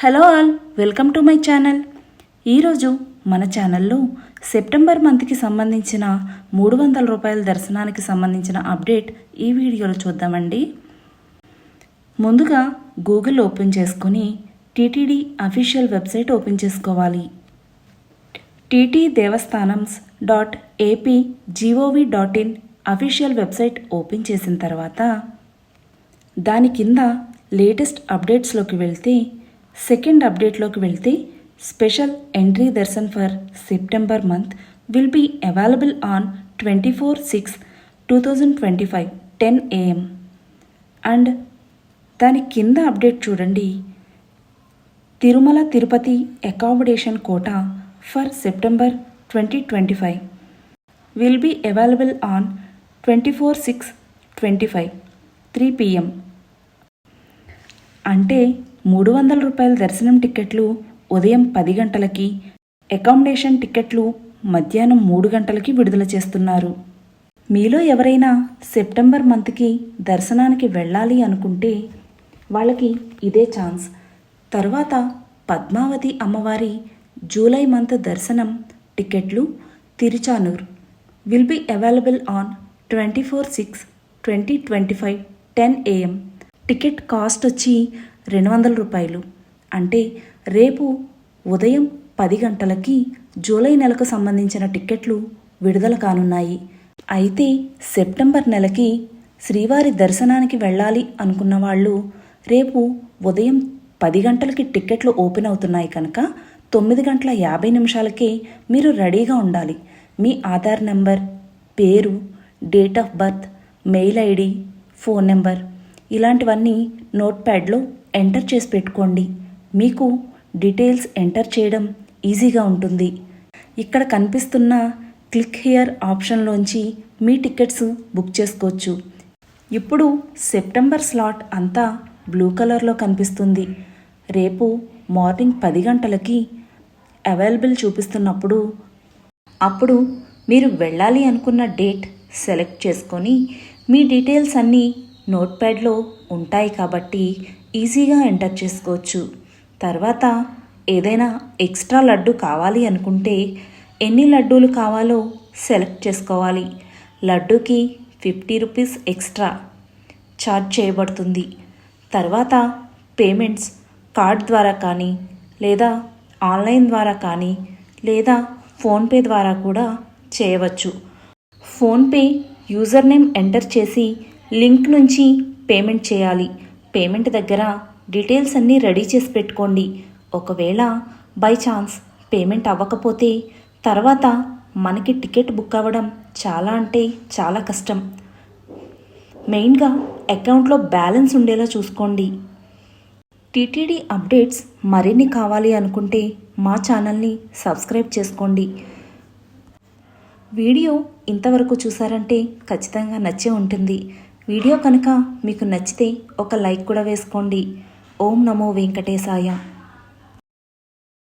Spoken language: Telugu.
Hello all welcome to my channel. ఈరోజు మన ఛానల్లో సెప్టెంబర్ మంత్కి సంబంధించిన మూడు వందల రూపాయల దర్శనానికి సంబంధించిన అప్డేట్ ఈ వీడియోలో చూద్దామండి. ముందుగా గూగుల్ ఓపెన్ చేసుకుని టీటీడీ అఫీషియల్ వెబ్సైట్ ఓపెన్ చేసుకోవాలి. TT Devasthanams dot AP gov dot in official website open చేసిన తర్వాత దాని కింద లేటెస్ట్ అప్డేట్స్లోకి వెళ్తే సెకండ్ అప్డేట్లోకి వెళ్తే special entry darshan for September month will be available on twenty four six two thousand twenty five ten AM and దాని కింద అప్డేట్ చూడండి. Tirumala Tirupati accommodation quota for September twenty twenty five will be available on twenty four six twenty five three PM అంటే మూడు వందల రూపాయల దర్శనం టిక్కెట్లు ఉదయం పది గంటలకి అకామిడేషన్ టిక్కెట్లు మధ్యాహ్నం మూడు గంటలకి విడుదల చేస్తున్నారు. మీలో ఎవరైనా సెప్టెంబర్ మంత్కి దర్శనానికి వెళ్ళాలి అనుకుంటే వాళ్ళకి ఇదే ఛాన్స్. తర్వాత పద్మావతి అమ్మవారి జూలై మంత్ దర్శనం టికెట్లు Tiruchanur. Will be available on twenty four six twenty twenty five ten AM ticket cost వచ్చి రెండు వందల రూపాయలు. అంటే రేపు ఉదయం పది గంటలకి జూలై నెలకు సంబంధించిన టిక్కెట్లు విడుదల కానున్నాయి. అయితే సెప్టెంబర్ నెలకి శ్రీవారి దర్శనానికి వెళ్ళాలి అనుకున్న వాళ్ళు రేపు ఉదయం పది గంటలకి టిక్కెట్లు ఓపెన్ అవుతున్నాయి కనుక తొమ్మిది గంటల యాభై నిమిషాలకే మీరు రెడీగా ఉండాలి. మీ ఆధార్ నెంబర్ పేరు date of birth mail ID phone number ఇలాంటివన్నీ నోట్ ప్యాడ్లో ఎంటర్ చేసి పెట్టుకోండి. మీకు డీటెయిల్స్ ఎంటర్ చేయడం ఈజీగా ఉంటుంది. ఇక్కడ కనిపిస్తున్న క్లిక్ హియర్ ఆప్షన్లోంచి మీ టికెట్స్ బుక్ చేసుకోవచ్చు. ఇప్పుడు సెప్టెంబర్ స్లాట్ అంతా బ్లూ కలర్లో కనిపిస్తుంది. రేపు మార్నింగ్ పది గంటలకి అవైలబుల్ చూపిస్తున్నప్పుడు అప్పుడు మీరు వెళ్ళాలి అనుకున్న డేట్ సెలెక్ట్ చేసుకొని మీ డీటెయిల్స్ అన్నీ నోట్ప్యాడ్లో ఉంటాయి కాబట్టి ఈజీగా ఎంటర్ చేసుకోవచ్చు. తర్వాత ఏదైనా ఎక్స్ట్రా లడ్డు కావాలి అనుకుంటే ఎన్ని లడ్డూలు కావాలో సెలెక్ట్ చేసుకోవాలి. లడ్డూకి ఫిఫ్టీ రూపీస్ ఎక్స్ట్రా ఛార్జ్ చేయబడుతుంది. తర్వాత పేమెంట్స్ కార్డ్ ద్వారా కానీ లేదా ఆన్లైన్ ద్వారా కానీ లేదా ఫోన్పే ద్వారా కూడా చేయవచ్చు. ఫోన్పే యూజర్ నేమ్ ఎంటర్ చేసి లింక్ నుంచి పేమెంట్ చేయాలి. పేమెంట్ దగ్గర డీటెయిల్స్ అన్నీ రెడీ చేసి పెట్టుకోండి. ఒకవేళ బై ఛాన్స్ పేమెంట్ అవ్వకపోతే తర్వాత మనకి టికెట్ బుక్ అవ్వడం చాలా అంటే చాలా కష్టం. మెయిన్గా అకౌంట్లో బ్యాలెన్స్ ఉండేలా చూసుకోండి. టీటీడీ అప్డేట్స్ మరిన్ని కావాలి అనుకుంటే మా ఛానల్ని సబ్స్క్రైబ్ చేసుకోండి. వీడియో ఇంతవరకు చూసారంటే ఖచ్చితంగా నచ్చే ఉంటుంది. వీడియో కనుక మీకు నచ్చితే ఒక లైక్ కూడా వేసుకోండి. ఓం నమో వెంకటేశాయ.